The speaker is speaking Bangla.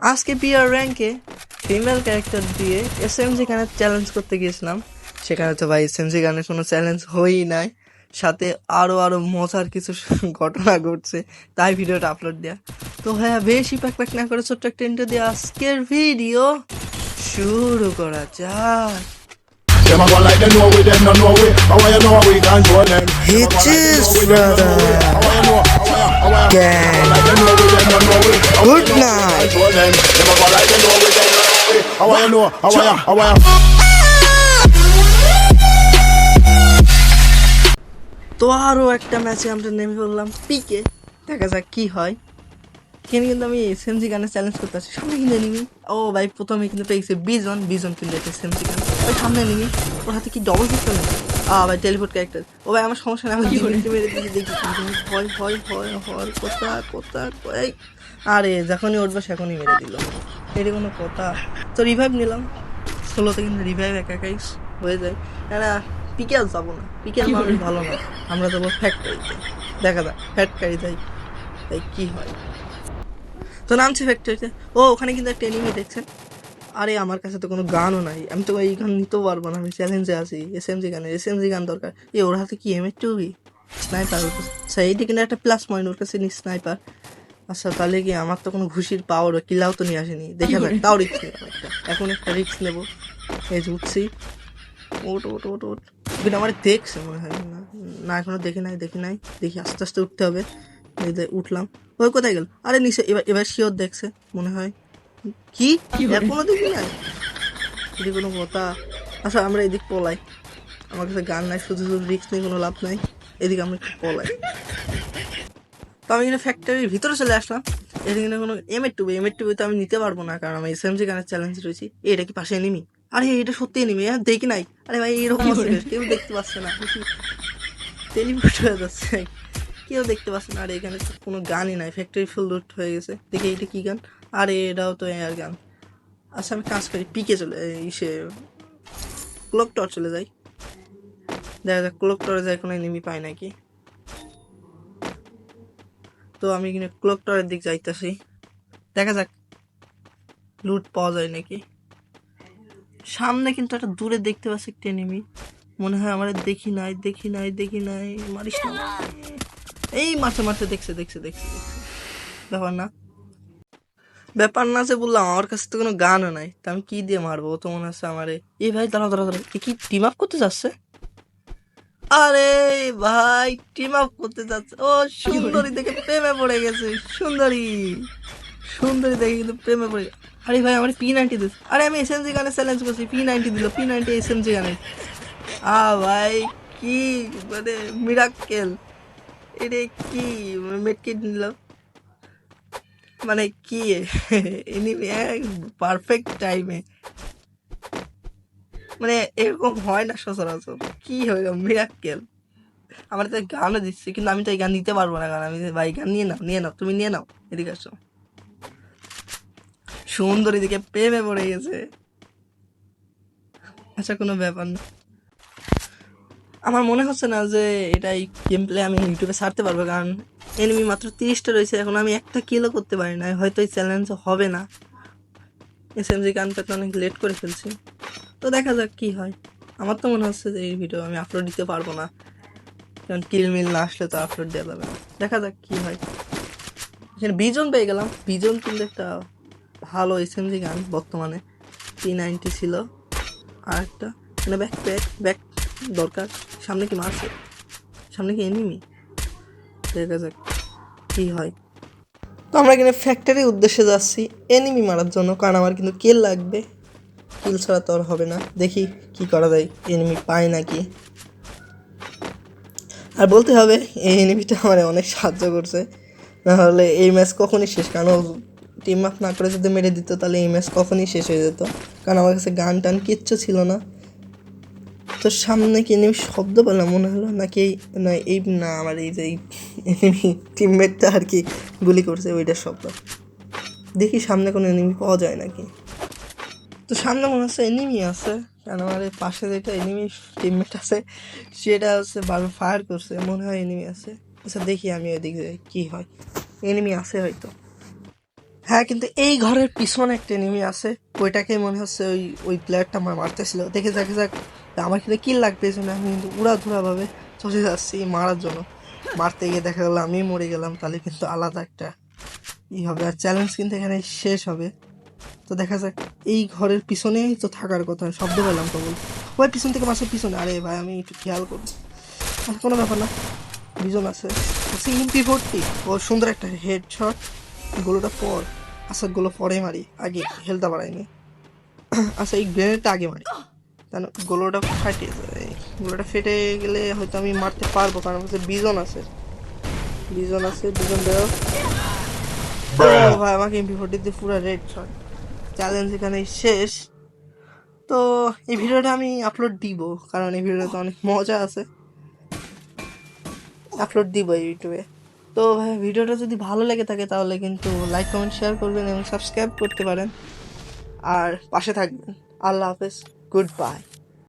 আজকে পিআর র্যাঙ্কে ফিমেল ক্যারেক্টার দিয়ে এস এম জি গানের চ্যালেঞ্জ করতে গিয়েছিলাম সেখানে তো ভাই এস এম জি গানের কোনো চ্যালেঞ্জ হয়ই নাই সাথে আরও আরও মজার কিছু ঘটনা ঘটছে তাই ভিডিওটা আপলোড দেওয়া তো হ্যাঁ বেশি প্যাক প্যাক না করে ছোট্ট একটা ইন্টার দিয়ে আজকের ভিডিও শুরু করা যাক Them a go like they know we, them no know we. How you know we control them? Hitches, brother. Good night. তো আরও একটা ম্যাচে আমরা নেমে পড়লাম পিকে দেখা যাক কি হয় এখানে কিন্তু আমি এসএমজি গানে চ্যালেঞ্জ করতে আছি সামনে কিন্তু নিবি ও ভাই প্রথমে কিন্তু পেয়েছে বিজন বিজন কিন্তু একটা এসএমজি গান। ওই সামনে নিবি ওর হাতে কি ডবল পিস্তল নেই আ ভাই টেলিপোর্ট ক্যারেক্টার ও ভাই আমার সমস্যা নেই আমি মিনিটে মেরে দিকে দেখি ভয় ভয় ভয় ভয় কোথা কোথা এই। আরে যখনই উঠবো সেখনই মেরে দিল। এটা কোনো কথা। তো রিভাইভ নিলাম। ষোলোতে কিন্তু রিভাইভ একা একাই হয়ে যায়। না পিকেল যাব না। পিকেল মানুষ ভালো না। আমরা যাব ফ্যাক্টরিতে দেখা যাক ফ্যাক্টরি যাই। তাই কি হয়? তো নামছি ফ্যাক্টরিতে ও, ওখানে কিন্তু একটা এনিমি দেখছেন? আরে, আমার কাছে তো কোনো গানও নাই। আমি তো এই গান নিতেও পারব না, আমি চ্যালেঞ্জে আছি। এস এম জি গানের এস এম জি গান দরকার। এ, ওর হাতে কি এম এর টুবি স্নাইপার আচ্ছা এইটি কিন্তু একটা প্লাস পয়েন্ট ওর কাছে নি স্নাইপার আচ্ছা তাহলে কি আমার তো কোনো ঘুষির পাওয়ার কিলাও তো নিয়ে আসেনি? দেখে তাও রিক্স নেব একটা এখন একটা রিক্স নেব। এই উঠছি। ওট ওট ওট ওট কিন্তু আমার দেখছে মনে হয়। না না, এখনও দেখি নাই দেখি নাই। দেখি, আস্তে আস্তে উঠতে হবে। এই যে উঠলাম। ওই কোথায় গেল? আরে নিচে এবার এবার শিওর দেখছে মনে হয়। কি? এখনও দেখি নাই এদিকে কোনো কথা আচ্ছা আমরা এদিক পলাই। আমার কাছে গান নাই শুধু শুধু রিক্স নেই কোনো লাভ নাই। এদিকে আমরা একটু পলাই। তো আমি কিন্তু ফ্যাক্টরির ভিতরে চলে আসলাম। এদিকে কোনো এম এর টুবি এম এর টুবি তো আমি নিতে পারব না কারণ আমি এস এম জি গানের চ্যালেঞ্জ রয়েছি। এটা কি পাশে এনিমি আরে এটা সত্যি এনিমি হ্যাঁ দেখি নাই। আরে ভাই এরকম কেউ দেখতে পাচ্ছে না। টেলিপোর্ট হয়ে যাচ্ছে। কেউ দেখতে পাচ্ছে না আরে এখানে কোনো গানই নাই ফ্যাক্টরি ফুল লুট হয়ে গেছে। দেখি এটা কি গান? আরে এটাও তো এয়ার গান। আচ্ছা আমি কাজ করি পিকে চলে ইসে ক্লক টর চলে যাই। দেখা যাক ক্লক টরে যায় কোনো এনিমি পাই নাকি। তো আমি কিন্তু ক্লক টরের দিক যাইতেছি। দেখা যাক লুট পাওয়া যায় নাকি। সামনে কিন্তু একটা দূরে দেখতে পাচ্ছি একটা এনিমি মনে হয় আমার দেখি নাই দেখি নাই দেখি নাই, মারিস না। এই মারতে মারতে দেখছে দেখছে দেখছে ব্যাপার না। ব্যাপার না যে বললাম, আমার কাছে তো কোনো গানও নাই। তা আমি কি দিয়ে মারবো? তো মনে হচ্ছে আমারে। এই ভাই দাঁড়া দাঁড়া এ কি টিম আপ করতে যাচ্ছে? আরে ভাই টিম আপ করতে যাচ্ছে। ও, সুন্দরী দেখে প্রেমে পড়ে গেছে, সুন্দরী। সুন্দরী দেখে কিন্তু প্রেমে পড়ে গে- আরে ভাই, আমার পি নাইনটি দিচ্ছে আরে আমি এস এম জি গানে চ্যালেঞ্জ করছি পি নাইনটি দিল P ninety S M G গানে। আ ভাই, কি মানে মিরাক্কেল এটা কি? মেটকিট নিল মানে কি? এনিমি পারফেক্ট টাইমে মানে এরকম হয় না সচরাচর। কি হয়ে গেল মিরাক্কেল আমার তো গানও দিচ্ছে, কিন্তু আমি তো এই গান নিতে পারব না গান। আমি ভাই গান নিয়ে নাও নিয়ে নাও, তুমি নিয়ে নাও, এদিকে আসো। সুন্দরী দিকে প্রেমে পড়ে গেছে। আচ্ছা কোনো ব্যাপার না। আমার মনে হচ্ছে না যে এটাই গেম প্লে আমি ইউটিউবে ছাড়তে পারব, কারণ এনিমি মাত্র তিরিশটা রয়েছে, এখন আমি একটা কিলো করতে পারি না, হয়তো এই চ্যালেঞ্জ হবে না। এস এম জি গানটা তো অনেক লেট করে ফেলছি। তো দেখা যাক কি হয়। আমার তো মনে হচ্ছে যে এই ভিডিও আমি আপলোড দিতে পারব না। কারণ কিল মিল না আসলে তো আপলোড দেওয়া যাবে না। দেখা যাক কি হয়। এখানে বিজন পেয়ে গেলাম। বিজন কিন্তু একটা ভালো এস এম জি গান বর্তমানে। টি নাইনটি ছিল। আর একটা মানে ব্যাক ব্যাক ব্যাক দরকার। সামনে কি মারছে সামনে কি এনিমি দেখা যাক কি হয়। তো আমরা এখানে ফ্যাক্টরির উদ্দেশ্যে যাচ্ছি। এনিমি মারার জন্য, কারণ আমার কিন্তু কিল লাগবে। কিল ছাড়া তো আর হবে না। দেখি কি করা যায়। এনিমি পায় নাকি? আর বলতে হবে, এই এনিমিটা আমার অনেক সাহায্য করছে। নাহলে এই ম্যাচ কখনই শেষ। কারণ টিম আপ না করে যদি মেরে দিত, তাহলে এই ম্যাচ কখনই শেষ হয়ে যেত। কারণ আমার কাছে গান টান কিচ্ছু ছিল না। তো সামনে কি এনিমি শব্দ পেলাম মনে হলো? নাকি না, এই না, আমার এই যে এনিমি টিমমেটটা আর কি গুলি করছে ওইটার শব্দ। দেখি সামনে কোনো এনিমি পাওয়া যায় নাকি। তো সামনে মনে হচ্ছে এনিমি আছে। কারণ আমার এই পাশে যেটা এনিমি টিমমেট আছে, সেটা হচ্ছে বারবার ফায়ার করছে, মনে হয় এনিমি আছে। আচ্ছা দেখি আমি ওইদিকে কী হয়। এনিমি আছে হয়তো। হ্যাঁ কিন্তু এই ঘরের পিছনে একটা এনিমি আছে। ওইটাকে মনে হচ্ছে ওই ওই প্লেয়ারটা আমার মারতেছিল। দেখে যাকে, যাক আমার কিন্তু কিল লাগতেছে না আমি কিন্তু উড়া ধুরা ভাবে চলে যাচ্ছি মারার জন্য। মারতে গিয়ে দেখা গেলো আমি মরে গেলাম তাহলে কিন্তু আলাদা একটা ই হবে আর চ্যালেঞ্জ কিন্তু এখানে শেষ হবে। তো দেখা যাক এই ঘরের পিছনেই তো থাকার কথা শব্দ পেলাম কেবল। ওই পিছন থেকে মাসের পিছনে আরে ভাই আমি একটু খেয়াল করি। আচ্ছা, কোনো ব্যাপার না দুজন আছে। আচ্ছা ফোরটি ও সুন্দর একটা হেড শট গোলটা পর আচ্ছা গোলো পরে মারি আগে হেলতে পারাইনি আচ্ছা এই গ্রেনেডটা আগে মারি। কেন গোলোটা ফাটিয়ে যাবে গোলোটা ফেটে গেলে হয়তো আমি মারতে পারব কারণ হচ্ছে বিজন আছে। বিজন আছে বিজন দেওয়া। ও ভাই আমাকে এমপি ফোরটিতে পুরো রেড শট চ্যালেঞ্জ এখানে শেষ। তো এই ভিডিওটা আমি আপলোড দিব কারণ এই ভিডিওতে অনেক মজা আছে। আপলোড দিব ইউটিউবে তো ভাই ভিডিওটা যদি ভালো লেগে থাকে তাহলে কিন্তু লাইক কমেন্ট শেয়ার করবেন এবং সাবস্ক্রাইব করতে পারেন। আর পাশে থাকবেন। আল্লাহ হাফেজ। Goodbye.